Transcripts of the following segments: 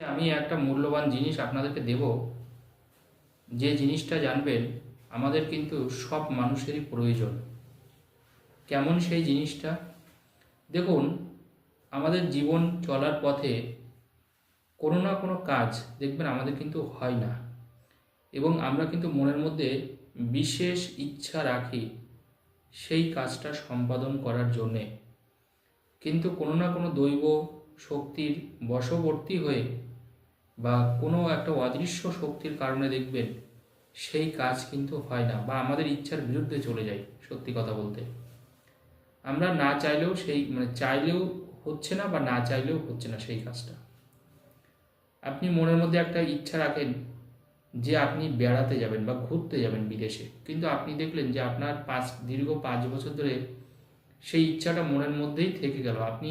আমি একটা মূল্যবান জিনিস আপনাদেরকে দেব। যে জিনিসটা জানবেন, আমাদের কিন্তু সব মানুষেরই প্রয়োজন। কেমন সেই জিনিসটা? দেখুন, আমাদের জীবন চলার পথে কোনো না কোনো কাজ দেখবেন আমাদের কিন্তু হয় না। এবং আমরা কিন্তু মনের মধ্যে বিশেষ ইচ্ছা রাখি সেই কাজটা সম্পাদন করার জন্যে। কিন্তু কোনো না কোনো দৈব শক্তির বশবর্তী হয়ে বা কোনো একটা অদৃশ্য শক্তির কারণে দেখবেন সেই কাজ কিন্তু হয় না বা আমাদের ইচ্ছার বিরুদ্ধে চলে যায় সত্যি কথা বলতে। আমরা না চাইলেও সেই মানে চাইলেও হচ্ছে না বা না চাইলেও হচ্ছে না সেই কাজটা। আপনি মনের মধ্যে একটা ইচ্ছা রাখেন যে আপনি বেড়াতে যাবেন বা ঘুরতে যাবেন বিদেশে। কিন্তু আপনি দেখলেন যে আপনার পাঁচ, দীর্ঘ পাঁচ বছর ধরে সেই ইচ্ছাটা মনের মধ্যেই থেকে গেল। আপনি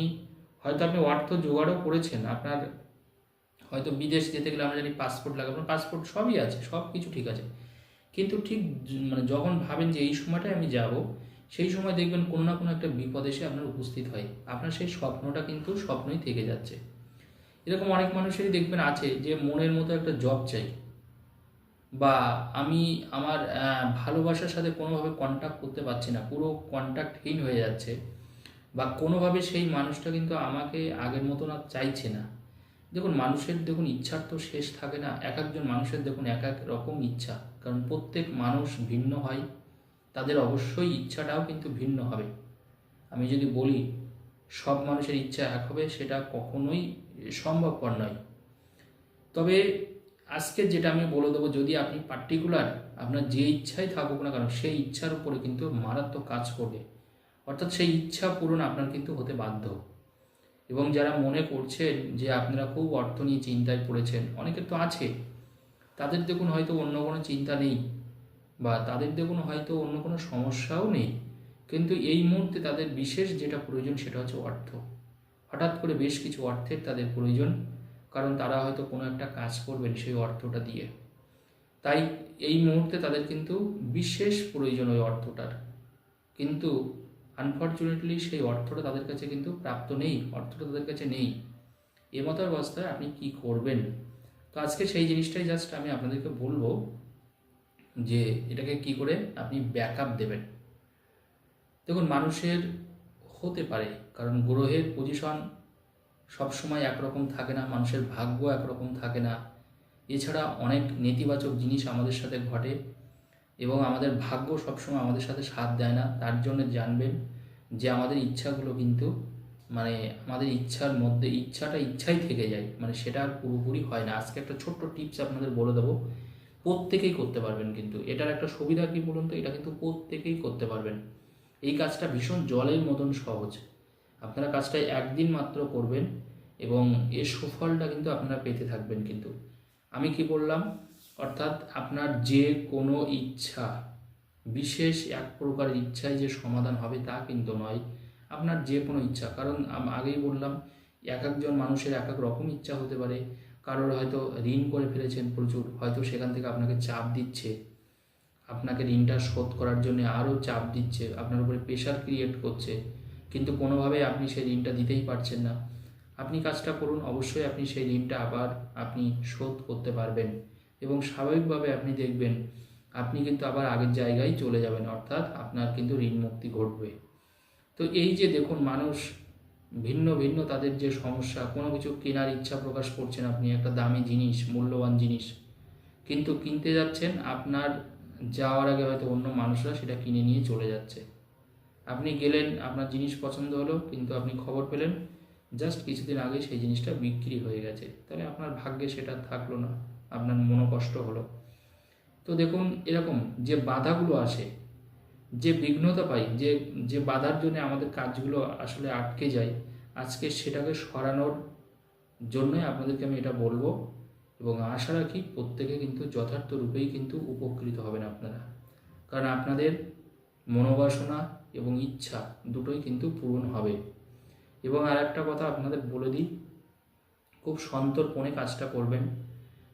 হয়তো আপনি অর্থ জোগাড়ও করেছেন, আপনার হয়তো বিদেশ যেতে গেলে আমরা জানি পাসপোর্ট লাগে আপনার পাসপোর্ট সবই আছে, সব কিছু ঠিক আছে। কিন্তু ঠিক মানে যখন ভাবেন যে এই সময়টায় আমি যাব, সেই সময় দেখবেন কোনো না কোনো একটা বিপদ এসে আপনার উপস্থিত হয়। আপনার সেই স্বপ্নটা কিন্তু স্বপ্নই থেকে যাচ্ছে। এরকম অনেক মানুষেরই দেখবেন আছে যে মনের মতো একটা জব চাই। বা আমি আমার ভালোবাসার সাথে কোনোভাবে কন্ট্যাক্ট করতে পারছি না, পুরো কন্ট্যাক্টহীন হয়ে যাচ্ছে। বা কোনোভাবে সেই মানুষটা কিন্তু আমাকে আগের মতন আর চাইছে না। দেখুন, মানুষের দেখুন ইচ্ছার তো শেষ থাকে না। এক একজন মানুষের দেখুন এক এক রকম ইচ্ছা। কারণ প্রত্যেক মানুষ ভিন্ন হয়। তাদের অবশ্যই ইচ্ছাটাও কিন্তু ভিন্ন হবে। আমি যদি বলি, সব মানুষের ইচ্ছা এক হবে, সেটা কখনোই সম্ভবপর নয়। তবে আজকে যেটা আমি বলে দেবো, যদি আপনি পার্টিকুলার আপনার যে ইচ্ছাই থাকুক না কারণ সেই ইচ্ছার উপরে কিন্তু মারাত্মক কাজ করবে। অর্থাৎ সেই ইচ্ছা পূরণ আপনার কিন্তু হতে বাধ্য। এবং যারা মনে করছেন যে আপনারা খুব অর্থ নিয়ে চিন্তায় পড়েছেন অনেকের তো আছে। তাদের দেখুন হয়তো অন্য কোনো চিন্তা নেই বা তাদের দেখুন হয়তো অন্য কোনো সমস্যাও নেই। কিন্তু এই মুহূর্তে তাদের বিশেষ যেটা প্রয়োজন সেটা হচ্ছে অর্থ। হঠাৎ করে বেশ কিছু অর্থের তাদের প্রয়োজন, কারণ তারা হয়তো কোনো একটা কাজ করবেন সেই অর্থটা দিয়ে। তাই এই মুহূর্তে তাদের কিন্তু বিশেষ প্রয়োজন ওই অর্থটার। কিন্তু আনফর্চুনেটলি সেই অর্থটা তাদের কাছে কিন্তু প্রাপ্ত নেই, অর্থটা তাদের কাছে নেই। এমতো অবস্থায় আপনি কি করবেন? তো আজকে সেই জিনিসটাই জাস্ট আমি আপনাদেরকে বলব যে, এটাকে কি করে আপনি ব্যাকআপ দেবেন। দেখুন, মানুষের হতে পারে, কারণ গ্রহের পজিশন সবসময় একরকম থাকে না, মানুষের ভাগ্য একরকম থাকে না। এছাড়া অনেক নেতিবাচক জিনিস আমাদের সাথে ঘটে। এবং আমাদের ভাগ্য সবসময় আমাদের সাথে সাথ দেয় না। তার জন্য জানবেন যে আমাদের ইচ্ছাগুলো কিন্তু মানে আমাদের ইচ্ছার মধ্যে, ইচ্ছাটা ইচ্ছাই থেকে যায়। মানে সেটা আর পুরোপুরি হয় না। আজকে একটা ছোট্ট টিপস আপনাদের বলে দেবো। প্রত্যেকেই করতে পারবেন কিন্তু। এটার একটা সুবিধা কি বলুন তো? এটা কিন্তু প্রত্যেকেই করতে পারবেন। এই কাজটা ভীষণ জলের মতন সহজ। আপনারা কাজটা একদিন মাত্র করবেন এবং এর সুফলটা কিন্তু আপনারা পেতে থাকবেন কিন্তু। আমি কি বললাম? অর্থাৎ আপনার যে কোনো ইচ্ছা, বিশেষ এক প্রকার ইচ্ছায় যে সমাধান হবে তা কিন্তু নয়। আপনার যে কোনো ইচ্ছা, কারণ আগেই বললাম, এক একজন মানুষের এক এক রকম ইচ্ছা হতে পারে। কারোর হয়তো ঋণ করে ফেলেছেন প্রচুর, হয়তো সেখান থেকে আপনাকে চাপ দিচ্ছে। আপনাকে ঋণটা শোধ করার জন্য আরও চাপ দিচ্ছে, আপনার উপরে প্রেশার ক্রিয়েট করছে। কিন্তু কোনোভাবে আপনি সেই ঋণটা দিতেই পারছেন না। আপনি কাজটা করুন, অবশ্যই আপনি সেই ঋণটা আবার আপনি শোধ করতে পারবেন। এবং স্বাভাবিকভাবে আপনি দেখবেন, আপনি কিন্তু আবার আগের জায়গায় চলে যাবেন, অর্থাৎ আপনার কিন্তু ঋণ মুক্তি ঘটবে। তো এই যে দেখুন, মানুষ ভিন্ন ভিন্ন তাদের যে সমস্যা, কোনো কিছু কেনার ইচ্ছা প্রকাশ করছেন আপনি, একটা দামি জিনিস, মূল্যবান জিনিস, কিন্তু কিনতে যাচ্ছেন, আপনার যাওয়ার আগে হয়তো অন্য মানুষরা সেটা কিনে নিয়ে চলে যাচ্ছে। আপনি গেলেন, আপনার জিনিস পছন্দ হলো, কিন্তু আপনি খবর পেলেন, জাস্ট কিছুদিন আগে সেই জিনিসটা বিক্রি হয়ে গেছে। তাহলে আপনার ভাগ্যে সেটা থাকল না। আপনার মনোকষ্ট হলো। তো দেখুন, এরকম যে বাধাগুলো আসে, যে বিঘ্নতা পাই, যে যে বাধার জন্য আমাদের কাজগুলো আসলে আটকে যায়, আজকে সেটাকে সরানোর জন্যই আপনাদেরকে আমি এটা বলব এবং আশা রাখি প্রত্যেকে কিন্তু যথার্থ রূপেই কিন্তু উপকৃত হবেন আপনারা। কারণ আপনাদের মনোবাসনা এবং ইচ্ছা দুটোই কিন্তু পূরণ হবে। এবং আর একটা কথা আপনাদের বলে দিই, খুব সন্তর্পণে কাজটা করবেন।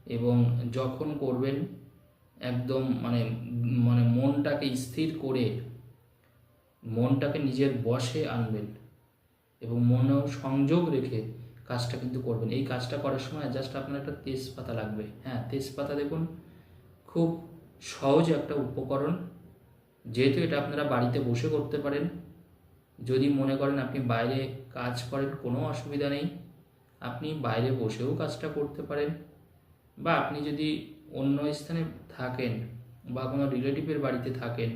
এবং যখন করবেন, একদম মানে মানে মনটাকে স্থির করে মনটাকে নিজের বশে আনবেন এবং মনেও সংযোগ রেখে কাজটা কিন্তু করবেন। এই কাজটা করার সময় জাস্ট আপনার একটা তেজপাতা লাগবে। হ্যাঁ তেজপাতা দেখুন, খুব সহজ একটা উপকরণ। যেহেতু এটা আপনারা বাড়িতে বসে করতে পারেন, যদি মনে করেন আপনি বাইরে কাজ করেন, কোনো অসুবিধা নেই। আপনি বাইরে বসেও কাজটা করতে পারেন। বা আপনি যদি অন্য স্থানে থাকেন বা কোনো রিলেটিভের বাড়িতে থাকেন,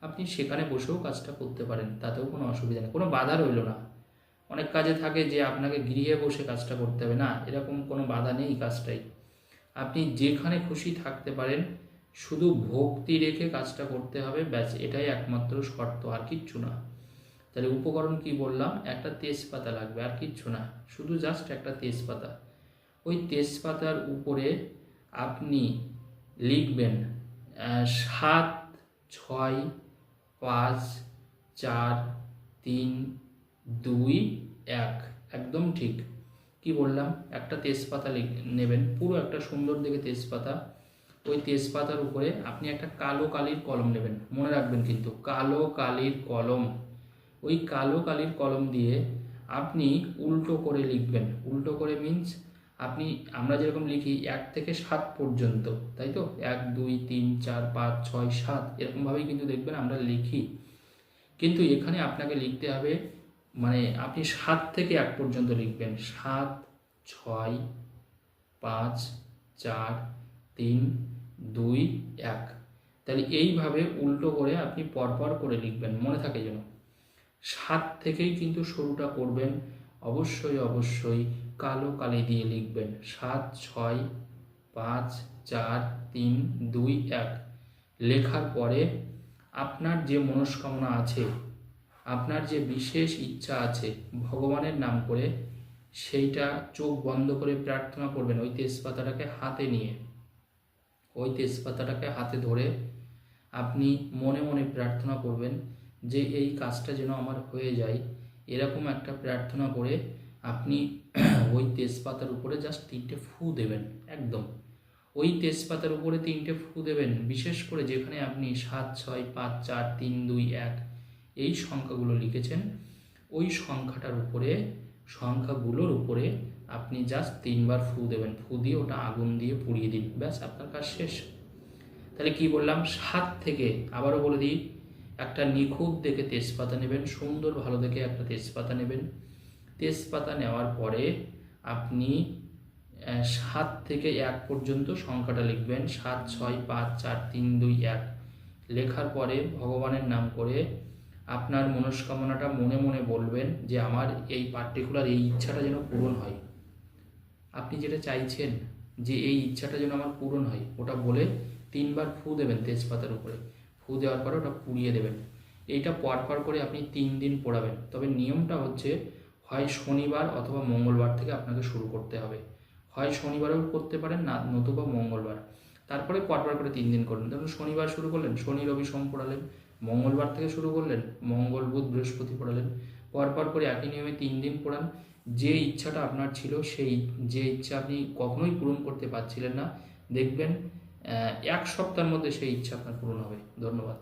আপনি সেখানে বসেও কাজটা করতে পারেন, তাতেও কোনো অসুবিধা নেই। কোনো বাধা রইল না। অনেক কাজে থাকে যে আপনাকে গৃহে বসে কাজটা করতে হবে। না, এরকম কোনো বাধা নেই কাজটাই। আপনি যেখানে খুশি থাকতে পারেন, শুধু ভক্তি রেখে কাজটা করতে হবে, ব্যাস, এটাই একমাত্র শর্ত, আর কিচ্ছু না। তাহলে উপকরণ কি বললাম? একটা তেজপাতা লাগবে, আর কিচ্ছু না। শুধু জাস্ট একটা তেজপাতা। ওই তেজপাতার উপরে আপনি লিখবেন সাত, ছয়, পাঁচ, চার, তিন, দুই, এক। একদম ঠিক। কি বললাম? একটা তেজপাতা নেবেন। পুরো একটা সুন্দর দেখে তেজপাতা। ওই তেজপাতার উপরে আপনি একটা কালো কালির কলম নেবেন। মনে রাখবেন কিন্তু, কালো কালির কলম। ওই কালো কালির কলম দিয়ে আপনি উল্টো করে লিখবেন। উল্টো করে মিন্স আপনি, আমরা যেরকম লিখি, এক থেকে সাত পর্যন্ত, তাই তো? এক, দুই, তিন, চার, পাঁচ, ছয়, সাত, এরকমভাবেই কিন্তু দেখবেন আমরা লিখি। কিন্তু এখানে আপনাকে লিখতে হবে মানে আপনি সাত থেকে এক পর্যন্ত লিখবেন। সাত, ছয়, পাঁচ, চার, তিন, দুই, এক। তাহলে এইভাবে উল্টো করে আপনি পরপর করে লিখবেন, মনে থাকে যেন। সাত থেকেই কিন্তু শুরুটা করবেন। অবশ্যই অবশ্যই কালো কালি দিয়ে লিখবেন। সাত, ছয়, পাঁচ, চার, তিন, দুই, এক। লেখার পরে আপনার যে মনস্কামনা আছে, আপনার যে বিশেষ ইচ্ছা আছে, ভগবানের নাম করে সেইটা চোখ বন্ধ করে প্রার্থনা করবেন ওই তেজপাতাটাকে হাতে নিয়ে। ওই তেজপাতাটাকে হাতে ধরে আপনি মনে মনে প্রার্থনা করবেন যে এই কাজটা যেন আমার হয়ে যায়। এরকম একটা প্রার্থনা করে আপনি ওই তেজপাতার উপরে জাস্ট তিনটে ফু দেবেন, একদম। ওই তেজপাতার উপরে তিনটে ফু দেবেন, বিশেষ করে যেখানে আপনি সাত, ছয়, পাঁচ, চার, তিন, দুই, এক এই সংখ্যাগুলো লিখেছেন, ওই সংখ্যাটার উপরে, সংখ্যাগুলোর উপরে আপনি জাস্ট তিনবার ফু দেবেন। ফু দিয়ে ওটা আগুন দিয়ে পুড়িয়ে দিন, ব্যাস আপনার কাজ শেষ। তাহলে কি বললাম? সাত থেকে, আবারও বলে দিই, একটা নিখুঁত দেখে তেজপাতা নেবেন, সুন্দর ভালো দেখে একটা তেজপাতা নেবেন। তেজপাতা নেওয়ার পরে আপনি সাত থেকে এক পর্যন্ত সংখ্যাটা লিখবেন। সাত, ছয়, পাঁচ, চার, তিন, দুই, এক। লেখার পরে ভগবানের নাম করে আপনার মনস্কামনাটা মনে মনে বলবেন যে আমার এই পার্টিকুলার এই ইচ্ছাটা যেন পূরণ হয়। আপনি যেটা চাইছেন যে এই ইচ্ছাটা যেন আমার পূরণ হয়, ওটা বলে তিনবার ফু দেবেন তেজপাতার উপরে। ফু দেওয়ার পরে ওটা পুড়িয়ে দেবেন। এইটা পরপর করে আপনি তিন দিন পোড়াবেন। তবে নিয়মটা হচ্ছে হয় শনিবার অথবা মঙ্গলবার থেকে আপনাকে শুরু করতে হবে। হয় শনিবারেও করতে পারেন, না, নতুবা মঙ্গলবার। তারপরে পরপর করে তিন দিন করবেন ধরুন শনিবার শুরু করলেন, শনি, রবি, সোম পড়ালেন, মঙ্গলবার থেকে শুরু করলেন, মঙ্গল, বুধ, বৃহস্পতি পড়ালেন, পরপর করে একই নিয়মে তিন দিন পড়ান। যে ইচ্ছাটা আপনার ছিল, সেই যে ইচ্ছা আপনি কখনোই পূরণ করতে পারছিলেন না, দেখবেন এক সপ্তাহের মধ্যে সেই ইচ্ছা আপনার পূরণ হবে। ধন্যবাদ।